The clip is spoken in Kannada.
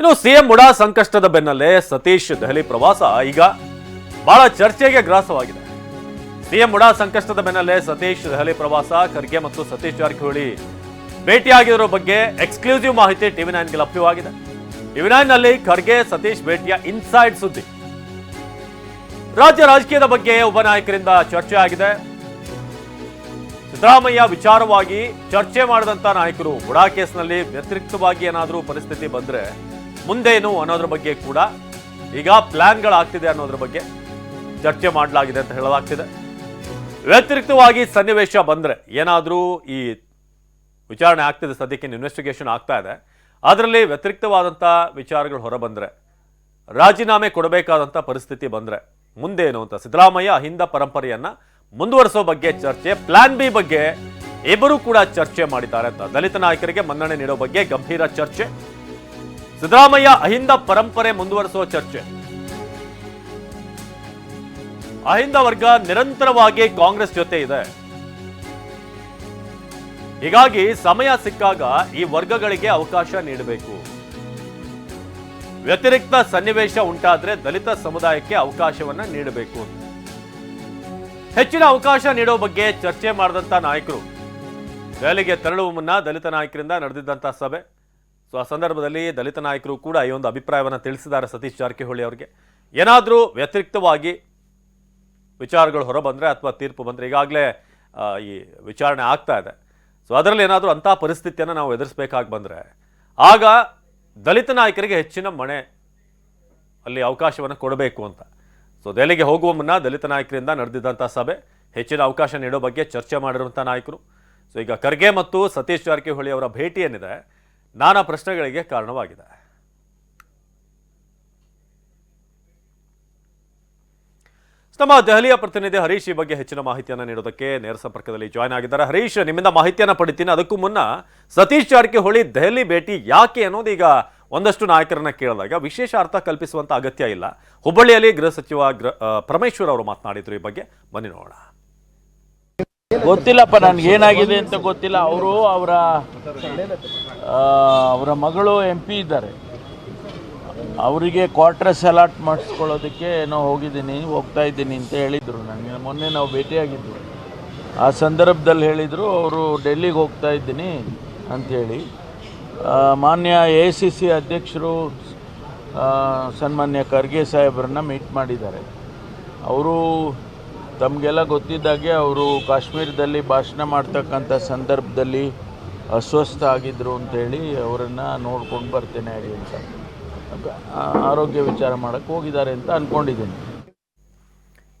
ಇನ್ನು ಸಿಎಂ ಮುಡಾ ಸಂಕಷ್ಟದ ಬೆನ್ನಲ್ಲೇ ಸತೀಶ್ ದೆಹಲಿ ಪ್ರವಾಸ ಈಗ ಬಹಳ ಚರ್ಚೆಗೆ ಗ್ರಾಸವಾಗಿದೆ. ಸಿಎಂ ಮುಡಾ ಸಂಕಷ್ಟದ ಬೆನ್ನಲ್ಲೇ ಸತೀಶ್ ದೆಹಲಿ ಪ್ರವಾಸ, ಖರ್ಗೆ ಮತ್ತು ಸತೀಶ್ ಜಾರಕಿಹೊಳಿ ಭೇಟಿಯಾಗಿರೋ ಬಗ್ಗೆ ಎಕ್ಸ್ಕ್ಲೂಸಿವ್ ಮಾಹಿತಿ ಟಿವಿ ನೈನ್ಗೆ ಲಭ್ಯವಾಗಿದೆ. ಟಿವಿ ನೈನ್ನಲ್ಲಿ ಖರ್ಗೆ, ಸತೀಶ್ ಭೇಟಿಯ ಇನ್ಸೈಡ್ ಸುದ್ದಿ. ರಾಜ್ಯ ರಾಜಕೀಯದ ಬಗ್ಗೆ ಉಪನಾಯಕರಿಂದ ಚರ್ಚೆ ಆಗಿದೆ. ಸಿದ್ದರಾಮಯ್ಯ ವಿಚಾರವಾಗಿ ಚರ್ಚೆ ಮಾಡಿದಂತ ನಾಯಕರು ಬುಡಾ ಕೇಸ್ನಲ್ಲಿ ವ್ಯತಿರಿಕ್ತವಾಗಿ ಏನಾದರೂ ಪರಿಸ್ಥಿತಿ ಬಂದ್ರೆ ಮುಂದೇನು ಅನ್ನೋದ್ರ ಬಗ್ಗೆ ಕೂಡ ಈಗ ಪ್ಲ್ಯಾನ್ಗಳಾಗ್ತಿದೆ ಅನ್ನೋದ್ರ ಬಗ್ಗೆ ಚರ್ಚೆ ಮಾಡಲಾಗಿದೆ ಅಂತ ಹೇಳಲಾಗ್ತಿದೆ. ವ್ಯತಿರಿಕ್ತವಾಗಿ ಸನ್ನಿವೇಶ ಬಂದರೆ ಏನಾದರೂ ಈ ವಿಚಾರಣೆ ಆಗ್ತಿದೆ, ಸದ್ಯಕ್ಕೆ ಇನ್ವೆಸ್ಟಿಗೇಷನ್ ಆಗ್ತಾ ಇದೆ. ಅದರಲ್ಲಿ ವ್ಯತಿರಿಕ್ತವಾದಂಥ ವಿಚಾರಗಳು ಹೊರಬಂದರೆ, ರಾಜೀನಾಮೆ ಕೊಡಬೇಕಾದಂಥ ಪರಿಸ್ಥಿತಿ ಬಂದರೆ, ಮುಂದೇನು ಅಂತ ಸಿದ್ದರಾಮಯ್ಯ ಅಹಿಂದ ಪರಂಪರೆಯನ್ನು ಮುಂದುವರಿಸೋ ಬಗ್ಗೆ ಚರ್ಚೆ ಪ್ಲಾನ್ ಬಿ ಬಗ್ಗೆ ಇಬ್ಬರೂ ಕೂಡ ಚರ್ಚೆ ಮಾಡಿದ್ದಾರೆ ಅಂತ ದಲಿತ ನಾಯಕರಿಗೆ ಮನ್ನಣೆ ನೀಡೋ ಬಗ್ಗೆ ಗಂಭೀರ ಚರ್ಚೆ. ಸಿದ್ದರಾಮಯ್ಯ ಅಹಿಂದ ಪರಂಪರೆ ಮುಂದುವರೆಸುವ ಚರ್ಚೆ. ಅಹಿಂದ ವರ್ಗ ನಿರಂತರವಾಗಿ ಕಾಂಗ್ರೆಸ್ ಜೊತೆ ಇದೆ. ಹೀಗಾಗಿ ಸಮಯ ಸಿಕ್ಕಾಗ ಈ ವರ್ಗಗಳಿಗೆ ಅವಕಾಶ ನೀಡಬೇಕು. ವ್ಯತಿರಿಕ್ತ ಸನ್ನಿವೇಶ ಉಂಟಾದ್ರೆ ದಲಿತ ಸಮುದಾಯಕ್ಕೆ ಅವಕಾಶವನ್ನ ನೀಡಬೇಕು. ಹೆಚ್ಚಿನ ಅವಕಾಶ ನೀಡೋ ಬಗ್ಗೆ ಚರ್ಚೆ ಮಾಡಿದಂತ ನಾಯಕರು. ದೆಹಲಿಗೆ ತೆರಳುವ ಮುನ್ನ ದಲಿತ ನಾಯಕರಿಂದ ನಡೆದಿದ್ದಂತಹ ಸಭೆ. ಸೊ ಆ ಸಂದರ್ಭದಲ್ಲಿ ದಲಿತ ನಾಯಕರು ಕೂಡ ಈ ಒಂದು ಅಭಿಪ್ರಾಯವನ್ನು ತಿಳಿಸಿದ್ದಾರೆ ಸತೀಶ್ ಜಾರಕಿಹೊಳಿ ಅವರಿಗೆ. ಏನಾದರೂ ವ್ಯತಿರಿಕ್ತವಾಗಿ ವಿಚಾರಗಳು ಹೊರಬಂದರೆ ಅಥವಾ ತೀರ್ಪು ಬಂದರೆ ಈಗಾಗಲೇ ಈ ವಿಚಾರಣೆ ಆಗ್ತಾ ಇದೆ. ಸೊ ಅದರಲ್ಲಿ ಏನಾದರೂ ಅಂಥ ಪರಿಸ್ಥಿತಿಯನ್ನು ನಾವು ಎದುರಿಸಬೇಕಾಗಿ ಬಂದರೆ, ಆಗ ದಲಿತ ನಾಯಕರಿಗೆ ಹೆಚ್ಚಿನ ಮಣೆ ಅಲ್ಲಿ ಅವಕಾಶವನ್ನು ಕೊಡಬೇಕು ಅಂತ. ಸೊ ದೆಹಲಿಗೆ ಹೋಗುವ ಮುನ್ನ ದಲಿತ ನಾಯಕರಿಂದ ನಡೆದಿದ್ದಂಥ ಸಭೆ ಹೆಚ್ಚಿನ ಅವಕಾಶ ನೀಡೋ ಬಗ್ಗೆ ಚರ್ಚೆ ಮಾಡಿರುವಂಥ ನಾಯಕರು. ಸೊ ಈಗ ಖರ್ಗೆ ಮತ್ತು ಸತೀಶ್ ಜಾರಕಿಹೊಳಿ ಅವರ ಭೇಟಿ ಏನಿದೆ ನಾನಾ ಪ್ರಶ್ನೆಗಳಿಗೆ ಕಾರಣವಾಗಿದೆ. ನಮ್ಮ ದೆಹಲಿಯ ಪ್ರತಿನಿಧಿ ಹರೀಶ್ ಈ ಬಗ್ಗೆ ಹೆಚ್ಚಿನ ಮಾಹಿತಿಯನ್ನು ನೀಡೋದಕ್ಕೆ ನೇರ ಸಂಪರ್ಕದಲ್ಲಿ ಜಾಯ್ನ್ ಆಗಿದ್ದಾರೆ. ಹರೀಶ್, ನಿಮ್ಮಿಂದ ಮಾಹಿತಿಯನ್ನು ಪಡಿತೀನಿ. ಅದಕ್ಕೂ ಮುನ್ನ ಸತೀಶ್ ಜಾರಕಿಹೊಳಿ ದೆಹಲಿ ಭೇಟಿ ಯಾಕೆ ಅನ್ನೋದು ಈಗ ಒಂದಷ್ಟು ನಾಯಕರನ್ನ ಕೇಳಿದಾಗ ವಿಶೇಷ ಅರ್ಥ ಕಲ್ಪಿಸುವಂತ ಅಗತ್ಯ ಇಲ್ಲ. ಹುಬ್ಬಳ್ಳಿಯಲ್ಲಿ ಗೃಹ ಸಚಿವ ಪರಮೇಶ್ವರ್ ಅವರು ಮಾತನಾಡಿದ್ರು ಈ ಬಗ್ಗೆ. ಬನ್ನಿ ನೋಡೋಣ. ಗೊತ್ತಿಲ್ಲಪ್ಪ, ನನಗೆ ಏನಾಗಿದೆ ಅಂತ ಗೊತ್ತಿಲ್ಲ. ಅವರು ಅವರ ಅವರ ಮಗಳು ಎಂ ಪಿ ಇದ್ದಾರೆ. ಅವರಿಗೆ ಕ್ವಾರ್ಟರ್ಸ್ ಅಲಾಟ್ ಮಾಡಿಸ್ಕೊಳ್ಳೋದಕ್ಕೆ ಏನೋ ಹೋಗಿದ್ದೀನಿ, ಹೋಗ್ತಾ ಇದ್ದೀನಿ ಅಂತ ಹೇಳಿದರು. ನನಗೆ ಮೊನ್ನೆ ನಾವು ಭೇಟಿಯಾಗಿದ್ದರು ಆ ಸಂದರ್ಭದಲ್ಲಿ ಹೇಳಿದರು, ಅವರು ಡೆಲ್ಲಿಗೆ ಹೋಗ್ತಾ ಇದ್ದೀನಿ ಅಂಥೇಳಿ ಮಾನ್ಯ ಎ ಸಿ ಸಿ ಅಧ್ಯಕ್ಷರು ಸನ್ಮಾನ್ಯ ಖರ್ಗೆ ಸಾಹೇಬ್ರನ್ನ ಮೀಟ್ ಮಾಡಿದ್ದಾರೆ. ಅವರು ತಮಗೆಲ್ಲ ಗೊತ್ತಿದ್ದಾಗೆ ಅವರು ಕಾಶ್ಮೀರದಲ್ಲಿ ಭಾಷಣ ಮಾಡ್ತಕ್ಕಂಥ ಸಂದರ್ಭದಲ್ಲಿ ಅಸ್ವಸ್ಥ ಆಗಿದ್ದರು ಅಂತೇಳಿ ಅವರನ್ನು ನೋಡ್ಕೊಂಡು ಬರ್ತೇನೆ ಅಂತ. ಆರೋಗ್ಯ ವಿಚಾರ ಮಾಡೋಕ್ಕೆ ಹೋಗಿದ್ದಾರೆ ಅಂತ ಅಂದ್ಕೊಂಡಿದ್ದೀನಿ